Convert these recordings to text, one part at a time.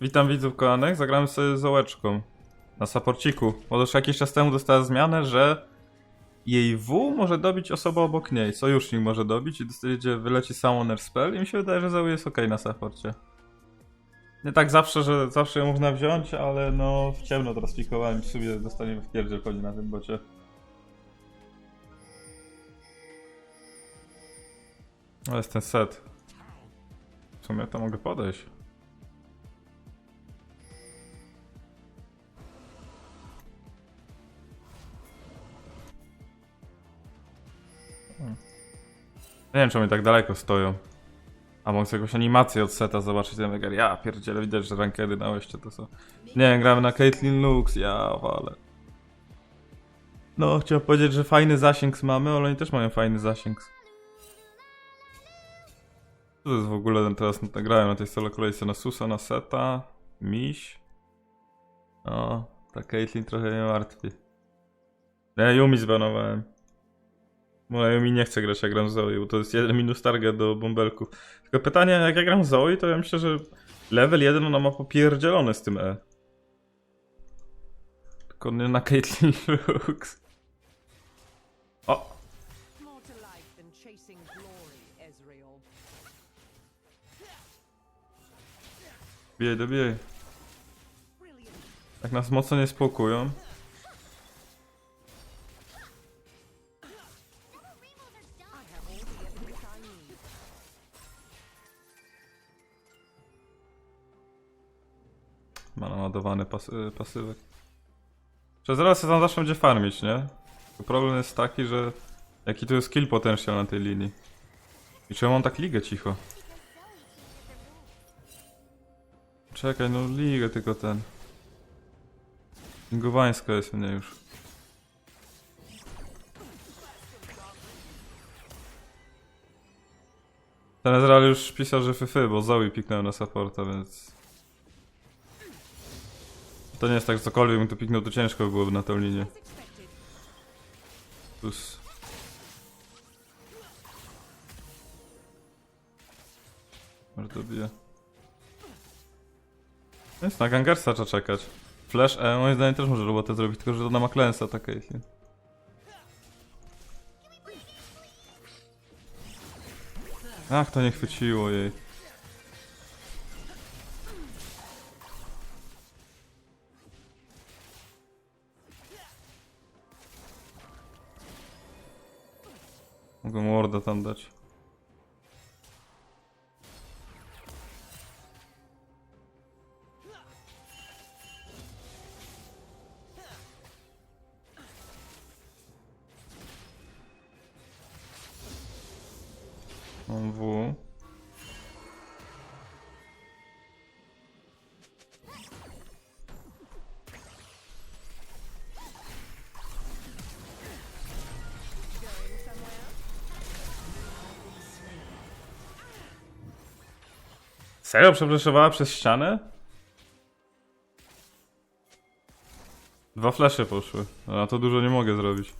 Witam widzów kochanych, zagramy sobie z Ołeczką na saporciku. Już jakiś czas temu dostała zmianę, że jej W może dobić osoba obok niej, sojusznik może dobić i dostajecie, wyleci Summoner Spell i mi się wydaje, że Zoe jest ok na saporcie. Nie tak zawsze, że zawsze ją można wziąć, ale no w ciemno teraz pikowałem w sumie dostaniemy w pierdziel chodzi na tym bocie. O, jest ten set. W sumie to mogę podejść. Nie wiem, oni tak daleko stoją. A mogę jakąś animację od seta zobaczyć ten wygar. Ja pierdzielę, widać, że rankedy na łeście to są. Nie wiem, gramy na Caitlyn Lux, ja wale. No, chciałem powiedzieć, że fajny zasięg mamy, ale oni też mają fajny zasięg. Co to jest w ogóle ten teraz nagrałem na tej solo kolejce na Susa, na Seta, Miś. O, ta Caitlyn trochę mnie martwi. Ja Yumi zbanowałem. Bo Yumi nie chce grać, jak gram z Zoe, bo to jest jeden minus target do bąbelków. Tylko pytanie, jak ja gram z Zoe, to ja myślę, że level 1 ona ma popierdzielone z tym E. Tylko nie na Caitlyn Lux. O, dobijej. Brilliant. Jak nas mocno nie spłokują. Naładowany pas pasywek. Przez raz tam zawsze będzie farmić, nie? Problem jest taki, że jaki tu jest kill potential na tej linii. I czemu on tak ligę cicho? Czekaj, no ligę tylko ten. Ingowańska jest mnie już. Ten Ezreal już pisał, że fyfy, bo Zoe piknął na supporta, więc... To nie jest tak, że cokolwiek bym tu piknął, to ciężko byłoby na tą linię. Plus... Może dobiję. Jest na gangersa trzeba czekać. Flash E moim zdaniem też może robotę zrobić, tylko że to na McLensa ta Caitlyn. Ach, to nie chwyciło jej. Somewhere? Serio przepraszowała przez ścianę? Dwa flesze poszły. A to dużo nie mogę zrobić.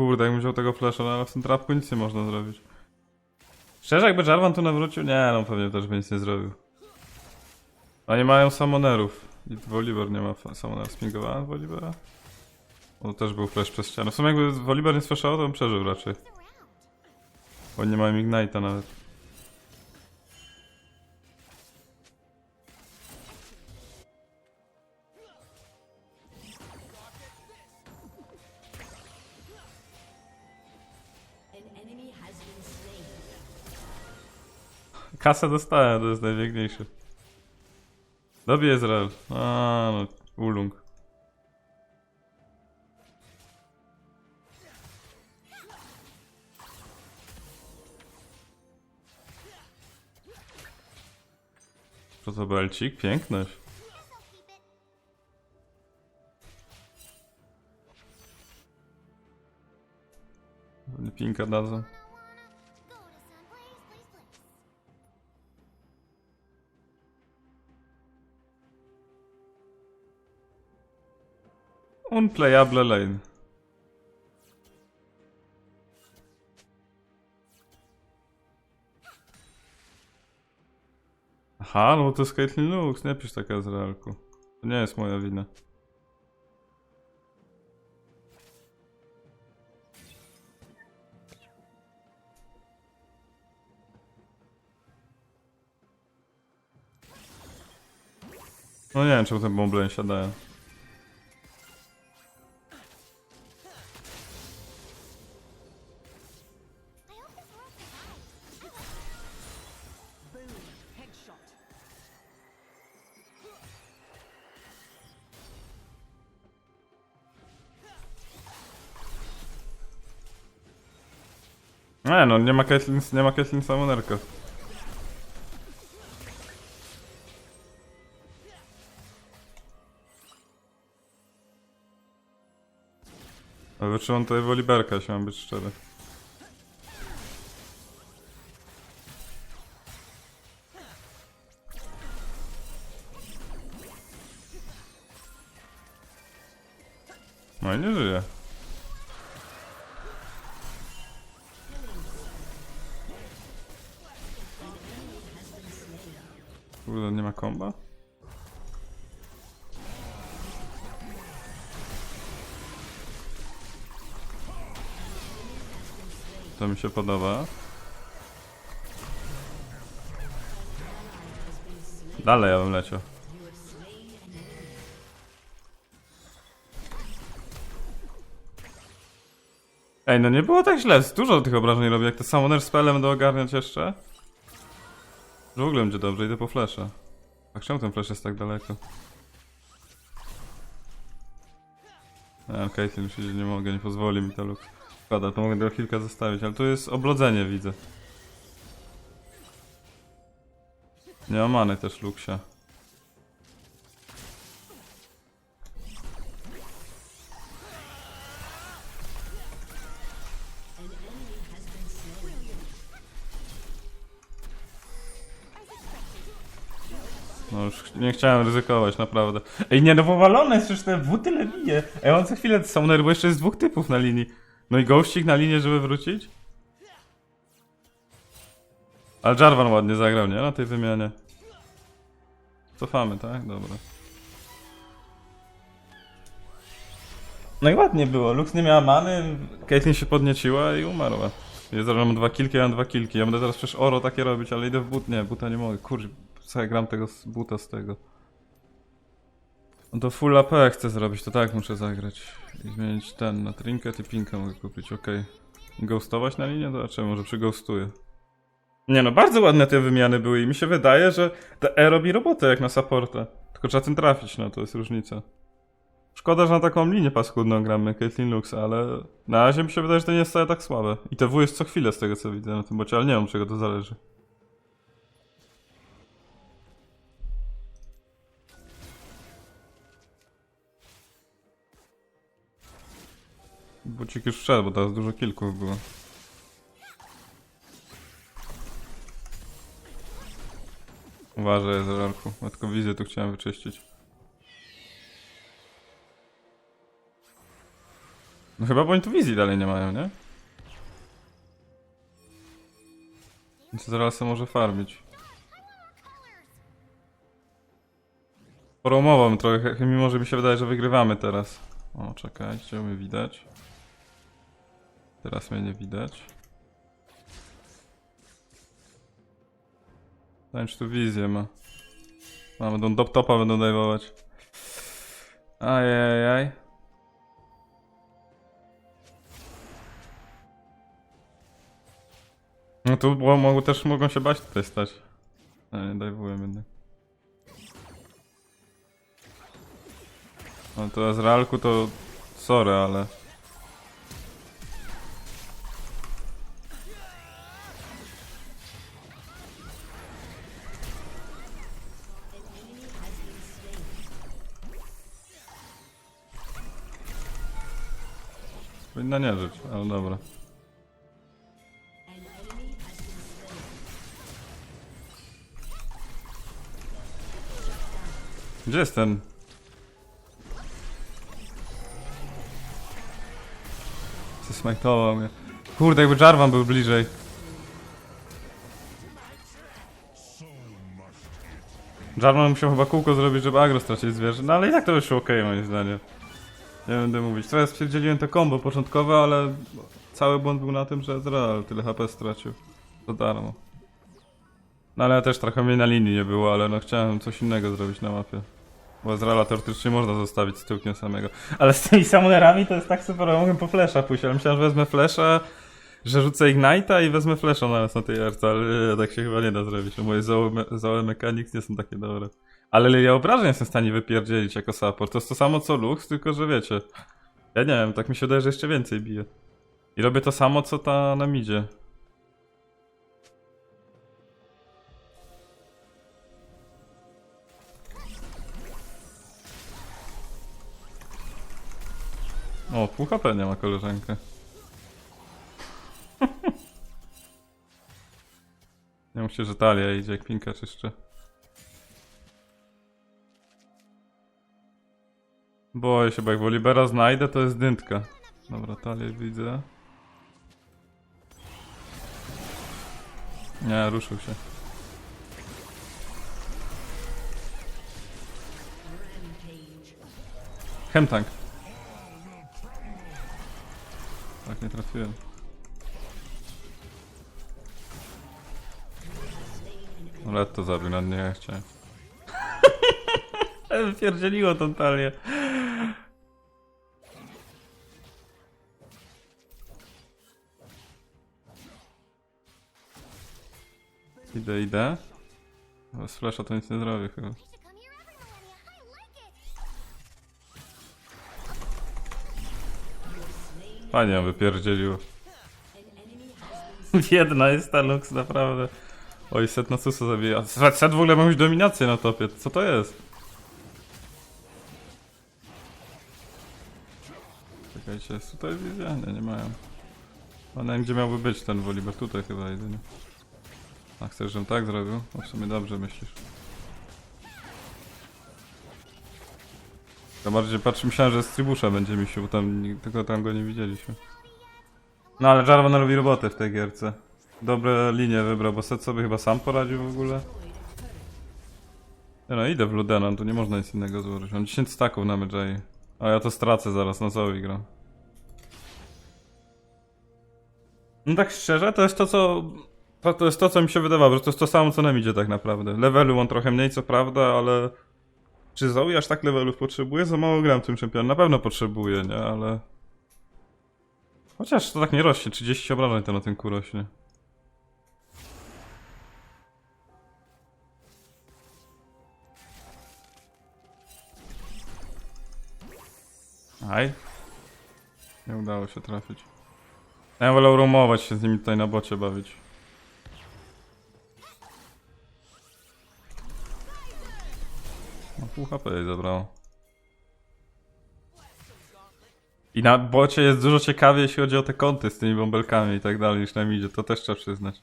Kurde, jakbym wziął tego flesza, no ale w tym trapku nic nie można zrobić. Szczerze, jakby Jarvan tu nawrócił? Nie, no pewnie też by nic nie zrobił. Oni mają summonerów. I Volibear nie ma summonera. Spingowałem Volibera? O, też był flash przez ścianę. W sumie jakby Volibear nie sflashował, to bym przeżył raczej. Bo nie mają Ignite'a nawet. Kasę dostałem, to jest najpiękniejsze. Dobie Izrael. A, no, ulung. Co to belcik? Piękność. Pinka dadzą. Unplayable lane. Aha, no bo to jest Caitlyn Lux, nie pisz taka Ezrealku. To nie jest moja wina. No nie wiem, czemu ten bomblen siadają. Nie no, nie ma Caitlyn, nie ma Caitlyn Summonerka. Ale wytrzymam tutaj Woliberka, jeśli mam być szczery. To mi się podoba. Dalej ja bym leciał. Ej, no nie było tak źle. Dużo tych obrażeń robi. Jak to Summoner spellem będę ogarniać jeszcze. W ogóle będzie dobrze, idę po flesze. A czemu ten flash jest tak daleko? A, Caitlyn myśli, że nie mogę, nie pozwoli mi to luk. Szkoda, to mogę tego kilka zostawić, ale tu jest oblodzenie, widzę. Nie ma many też Luxia. No już nie chciałem ryzykować, naprawdę. Ej, nie, no powalone jest przecież te W tyle. Ej, on co chwilę summoner, bo jeszcze jest dwóch typów na linii. No i gościk na linię, żeby wrócić? Ale Jarvan ładnie zagrał, nie? Na tej wymianie. Cofamy, tak? Dobra. No i ładnie było. Lux nie miała many, Caitlyn się podnieciła i umarła. Ja zaraz mam dwa kilki, ja mam dwa kilki. Ja będę teraz przecież oro takie robić, ale idę w but. Nie, buta nie mogę. Kurczę, co ja gram tego z buta z tego. No to full AP chcę zrobić, to tak muszę zagrać. I zmienić ten na trinket i pinkę mogę kupić, okej. I Ghostować na linię? Zobaczymy, może przyghostuję. Nie no, bardzo ładne te wymiany były i mi się wydaje, że te E robi robotę jak na supporta. Tylko trzeba tym trafić, no to jest różnica. Szkoda, że na taką linię paskudną gramy, Caitlyn Lux, ale na razie mi się wydaje, że to nie jest wcale tak słabe. I te W jest co chwilę z tego co widzę na tym bocie, ale nie wiem czego to zależy. Bucik już wszedł, bo teraz dużo kilków było. Uważaj, Zerarku. Ja tylko wizję tu chciałem wyczyścić. No chyba, bo oni tu wizji dalej nie mają, nie? Więc zaraz se może farmić. Poromowam trochę, mimo że mi się wydaje, że wygrywamy teraz. O, czekajcie, mnie widać. Teraz mnie nie widać. Czy tu wizję ma. A, będą do topa będą dajwować. Ajajaj. No tu było, mogą, też mogą się bać tutaj stać. A nie, dajwuję jednak. No to z realku to... Sorry, ale... Powinna nie żyć, ale dobra. Gdzie jest ten? Zesmajtował mnie. Kurde, jakby Jarvan był bliżej. Jarvan musiał chyba kółko zrobić, żeby agro stracić zwierzę, no ale i tak to wyszło okej moim zdaniem. Nie będę mówić. Teraz stwierdziłem to combo początkowe, ale cały błąd był na tym, że Ezreal tyle HP stracił. To darmo. No ale też trochę mnie na linii nie było, ale no chciałem coś innego zrobić na mapie. Bo Ezreala teoretycznie można zostawić z tyłkiem samego. Ale z tymi summonerami to jest tak super, że mogę po flesza pójść, ale myślałem, że wezmę flesza, że rzucę Ignite'a i wezmę flesza naraz na tej jarce, ale nie, tak się chyba nie da zrobić, bo moje załe, załe mechanics nie są takie dobre. Ale ja obrażeń jestem w stanie wypierdzielić jako support. To jest to samo co Lux, tylko że wiecie. Ja nie wiem, tak mi się wydaje, że jeszcze więcej bije. I robię to samo co ta na midzie. O, pół HP nie ma koleżanka. Nie myślę, że talia idzie jak pinka czyszczy. Boję się, bo jak Wolibera znajdę, to jest dyntka. Dobra, talię widzę. Nie, ruszył się. Chemtank. Tak, nie trafiłem. Ale to zabił na mnie, ja chciałem. Wypierdzieliło tą talię. Idę, idę. Z flasha to nic nie zrobię chyba. Ją wypierdzieliło. Jedna jest ta Lux, naprawdę. Oj, set na susa zabija. Set, set w ogóle ma już dominację na topie. Co to jest? Czekajcie, jest tutaj wizja? Nie, mają. A nie wiem, gdzie miałby być ten Woliber. Tutaj chyba jedynie. A chcesz, żebym tak zrobił? No w sumie dobrze myślisz. Ja bardziej patrzę, myślałem, że z Tribusza będzie mi się, bo tam, tylko tam go nie widzieliśmy. No ale Jarvan robi robotę w tej gierce. Dobre linie wybrał, bo set sobie chyba sam poradził w ogóle. Nie no, idę w Ludena, tu nie można nic innego złożyć. Mam 10 staków na Medjay. A ja to stracę zaraz, na Zoe gram. No tak szczerze, to jest to co... To, to jest to co mi się wydawało, że to jest to samo co nam idzie tak naprawdę. Levelu on trochę mniej co prawda, ale... Czy Zoe aż tak levelów potrzebuje? Za mało gram tym czempionem. Na pewno potrzebuje, nie? Ale... Chociaż to tak nie rośnie, 30 obrażeń to na tym ku rośnie. Aj. Nie udało się trafić. Ja wolę roamować się z nimi tutaj na bocie bawić. No pół HP jej. I na bocie jest dużo ciekawiej, jeśli chodzi o te kąty z tymi bąbelkami i tak dalej, niż na midzie. To też trzeba przyznać.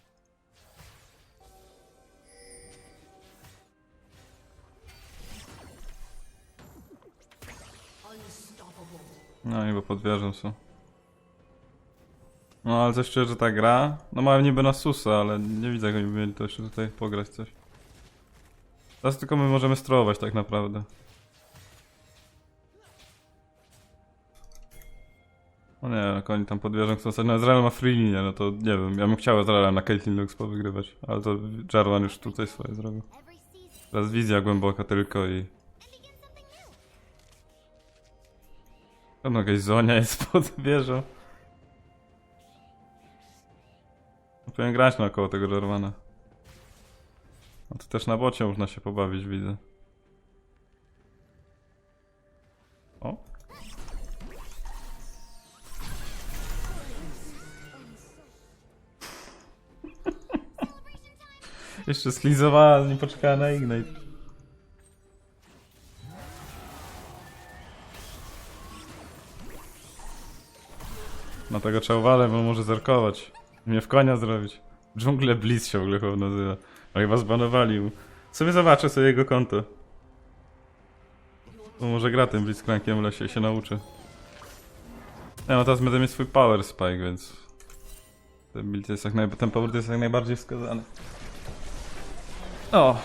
No i bo pod są. No ale coś czuję, że ta gra... No mają niby na susa, ale nie widzę, jak oni by mieli to jeszcze tutaj pograć coś. Teraz tylko my możemy strołować tak naprawdę. No nie, jak oni tam pod wieżą chcą stać. No Ezreal ma free linię, no to nie wiem. Ja bym chciał Ezreala na Caitlyn Lux powygrywać. Ale to Jarvan już tutaj swoje zrobił. Teraz wizja głęboka tylko i... Pewno jakaś zonia jest pod wieżą. Powinien grać naokoło tego Jarvana. No to też na bocie można się pobawić, widzę. O. Jeszcze sklizowała, nie poczekała na Ignite. Na tego trzeba uważać, bo może zerkować. Mnie w konia zrobić. Dżungle Blitz się w ogóle chyba nazywa. Ale chyba zbanowali. Sobie zobaczę sobie jego konto. Może gra tym Blitzcrankiem w lesie się nauczy. No teraz będę mieć swój power spike, więc... Ten build jest jak naj... ten power jest jak najbardziej wskazany. O!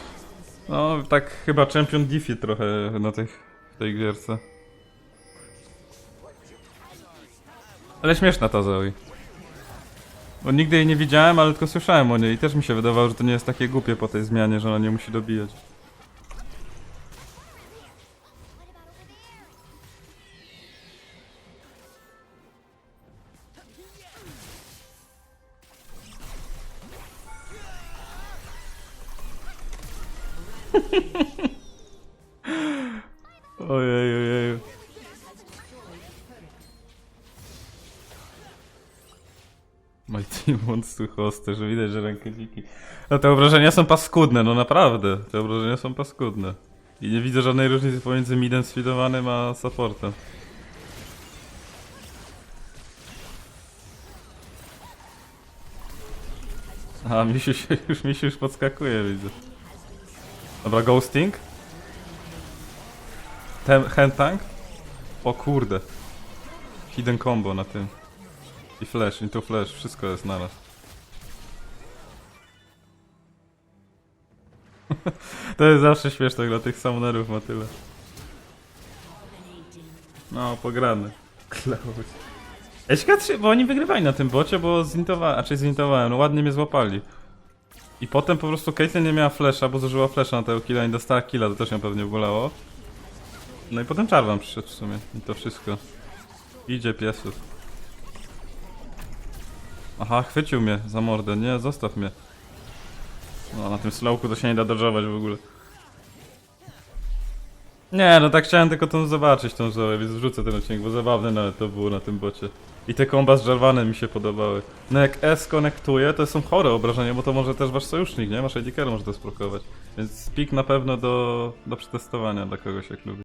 No, tak chyba champion defeat trochę na tych, w tej gierce. Ale śmieszna ta Zoe. Bo nigdy jej nie widziałem, ale tylko słyszałem o niej i też mi się wydawało, że to nie jest takie głupie po tej zmianie, że ona nie musi dobijać. Ojej, ojej. My team wants to host, że widać, że rękodziki. No te obrażenia są paskudne, no naprawdę. Te obrażenia są paskudne. I nie widzę żadnej różnicy pomiędzy midem sfidowanym a supportem. A, misiu się już, misiu już podskakuje, widzę. Dobra, ghosting. Ten hand tank. O kurde. Hidden combo na tym. I flash, into flash, wszystko jest naraz. to jest zawsze śmieszne dla tych summonerów ma tyle. No, pograny. Ja ciekawe, czy- bo oni wygrywali na tym bocie, bo zintowałem, a czy zintowałem, no ładnie mnie złapali. I potem po prostu Caitlyn nie miała flasha, bo zużyła flasha na tego killa i dostała killa, to też ją pewnie bolało. No i potem Charvan przyszedł w sumie i to wszystko. Idzie piesów. Aha, chwycił mnie za mordę, nie, zostaw mnie. No, na tym slowku to się nie da dodżować w ogóle. Nie, no tak chciałem tylko tą zobaczyć, tą Zoe, więc wrzucę ten odcinek, bo zabawne nawet to było na tym bocie. I te komba z Jarvanem mi się podobały. No jak S konektuje, to są chore obrażenia, bo to może też wasz sojusznik, nie? Wasz AD carry może to sprokować. Więc pik na pewno do, do przetestowania dla kogoś jak lubi.